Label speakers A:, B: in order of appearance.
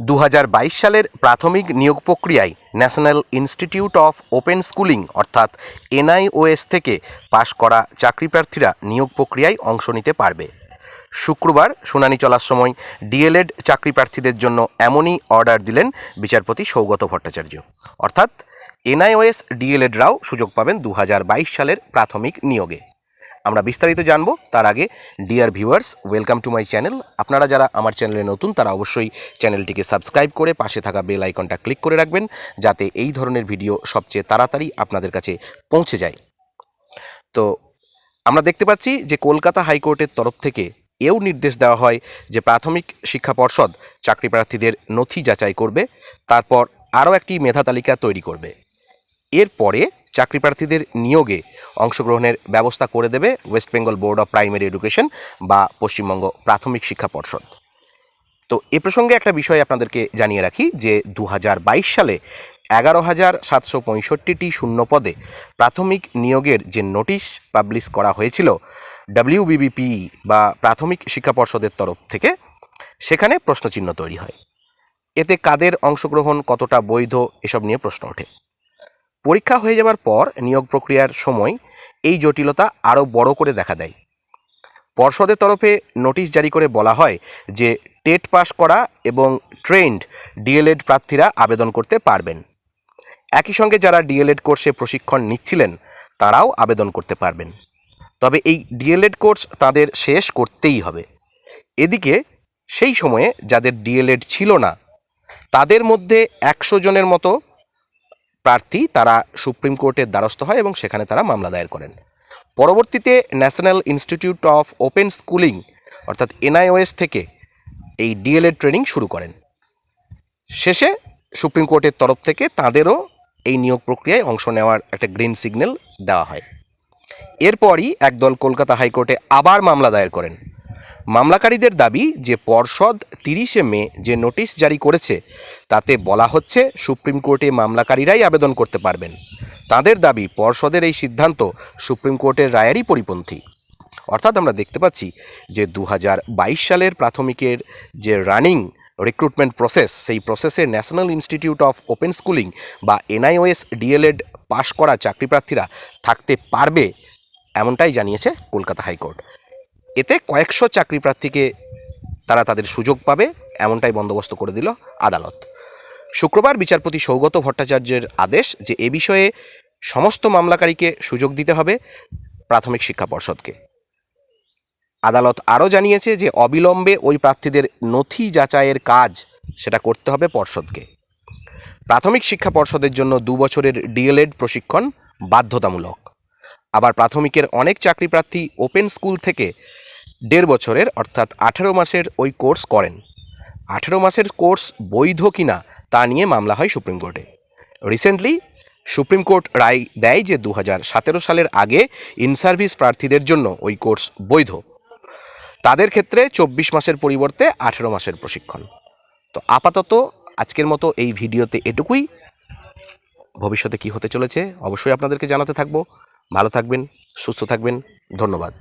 A: দু হাজার বাইশ সালের প্রাথমিক নিয়োগ প্রক্রিয়ায় national institute of open schooling, অর্থাৎ এনআইওএস থেকে পাশ করা চাকরি প্রার্থীরা নিয়োগ প্রক্রিয়ায় অংশ নিতে পারবে। শুক্রবার শুনানি চলার সময় ডিএলএড চাকরি প্রার্থীদের জন্য এমনই অর্ডার দিলেন বিচারপতি সৌগত ভট্টাচার্য। অর্থাৎ এনআইওএস ডিএলএডরাও সুযোগ পাবেন দু হাজার বাইশ সালের প্রাথমিক নিয়োগে। আমরা বিস্তারিত জানব। তার আগে dear viewers welcome to my channel আপনারা যারা আমার চ্যানেলে নতুন, তারা অবশ্যই চ্যানেলটিকে সাবস্ক্রাইব করে পাশে থাকা বেল আইকনটা ক্লিক করে রাখবেন, যাতে এই ধরনের ভিডিও সবচেয়ে তাড়াতাড়ি আপনাদের কাছে পৌঁছে যায়। তো, আমরা দেখতে পাচ্ছি যে কলকাতা হাইকোর্টের তরফ থেকে এও নির্দেশ দেওয়া হয় যে প্রাথমিক শিক্ষা পর্ষদ চাকরি প্রার্থীদের নথি যাচাই করবে, তারপর আরও একটি মেধা তালিকা তৈরি করবে। এরপরে চাকরি প্রার্থীদের নিয়োগে অংশগ্রহণের ব্যবস্থা করে দেবে West Bengal board of primary education বা পশ্চিমবঙ্গ প্রাথমিক শিক্ষা পর্ষদ। তো এ প্রসঙ্গে একটা বিষয় আপনাদেরকে জানিয়ে রাখি যে দু হাজার বাইশ সালে এগারো হাজার সাতশো পঁয়ষট্টিটি শূন্য পদে প্রাথমিক নিয়োগের যে নোটিশ পাবলিশ করা হয়েছিল ডাব্লিউবিবিপি বা প্রাথমিক শিক্ষা পর্ষদের তরফ থেকে, সেখানে প্রশ্নচিহ্ন তৈরি হয়। এতে কাদের অংশগ্রহণ কতটা বৈধ এসব নিয়ে প্রশ্ন ওঠে। পরীক্ষা হয়ে যাওয়ার পর নিয়োগ প্রক্রিয়ার সময় এই জটিলতা আরও বড় করে দেখা দেয়। পর্ষদের তরফে নোটিশ জারি করে বলা হয় যে, টেট পাস করা এবং ট্রেন্ড ডিএলএড প্রার্থীরা আবেদন করতে পারবেন। একই সঙ্গে যারা ডিএলএড কোর্সে প্রশিক্ষণ নিচ্ছিলেন, তারাও আবেদন করতে পারবেন। তবে এই ডিএলএড কোর্স তাদের শেষ করতেই হবে। এদিকে সেই সময়ে যাদের ডিএলএড ছিল না, তাদের মধ্যে একশো জনের মতো প্রার্থী তারা সুপ্রিম কোর্টের দ্বারস্থ হয় এবং সেখানে তারা মামলা দায়ের করেন। পরবর্তীতে national institute of open schooling, অর্থাৎ এনআইওএস থেকে এই ডিএলএড ট্রেনিং শুরু করেন। শেষে সুপ্রিম কোর্টের তরফ থেকে তাদেরও এই নিয়োগ প্রক্রিয়ায় অংশ নেওয়ার একটা গ্রিন সিগন্যাল দেওয়া হয়। এরপরই একদল কলকাতা হাইকোর্টে আবার মামলা দায়ের করেন। মামলাকারীদের দাবি যে পর্ষদ তিরিশে মে যে নোটিশ জারি করেছে, তাতে বলা হচ্ছে সুপ্রিম কোর্টে মামলাকারীরাই আবেদন করতে পারবেন। তাদের দাবি পর্ষদের এই সিদ্ধান্ত সুপ্রিম কোর্টের রায়েরই পরিপন্থী। অর্থাৎ আমরা দেখতে পাচ্ছি যে দু হাজার বাইশ সালের প্রাথমিকের যে রানিং রিক্রুটমেন্ট প্রসেস, সেই প্রসেসে national institute of open schooling বা এনআইওএস ডিএলএড পাশ করা চাকরি প্রার্থীরা থাকতে পারবে, এমনটাই জানিয়েছে কলকাতা হাইকোর্ট। এতে কয়েকশো চাকরি প্রার্থীকে তারা তাদের সুযোগ পাবে, এমনটাই বন্দোবস্ত করে দিল আদালত। শুক্রবার বিচারপতি সৌগত ভট্টাচার্যের আদেশ যে এ বিষয়ে সমস্ত মামলাকারীকে সুযোগ দিতে হবে প্রাথমিক শিক্ষা পর্ষদকে। আদালত আরও জানিয়েছে যে অবিলম্বে ওই প্রার্থীদের নথি যাচাইয়ের কাজ সেটা করতে হবে পর্ষদকে। প্রাথমিক শিক্ষা পর্ষদের জন্য দু বছরের ডিএলএড প্রশিক্ষণ বাধ্যতামূলক। আবার প্রাথমিকের অনেক চাকরি প্রার্থী ওপেন স্কুল থেকে দেড় বছরের, অর্থাৎ আঠেরো মাসের ওই কোর্স করেন। আঠেরো মাসের কোর্স বৈধ কিনা তা নিয়ে মামলা হয় সুপ্রিম কোর্টে। রিসেন্টলি সুপ্রিম কোর্ট রায় দেয় যে দু সালের আগে ইন সার্ভিস প্রার্থীদের জন্য ওই কোর্স বৈধ। তাদের ক্ষেত্রে চব্বিশ মাসের পরিবর্তে আঠেরো মাসের প্রশিক্ষণ। তো আপাতত আজকের মতো এই ভিডিওতে এটুকুই। ভবিষ্যতে কি হতে চলেছে অবশ্যই আপনাদেরকে জানাতে থাকব। ভালো থাকবেন, সুস্থ থাকবেন। ধন্যবাদ।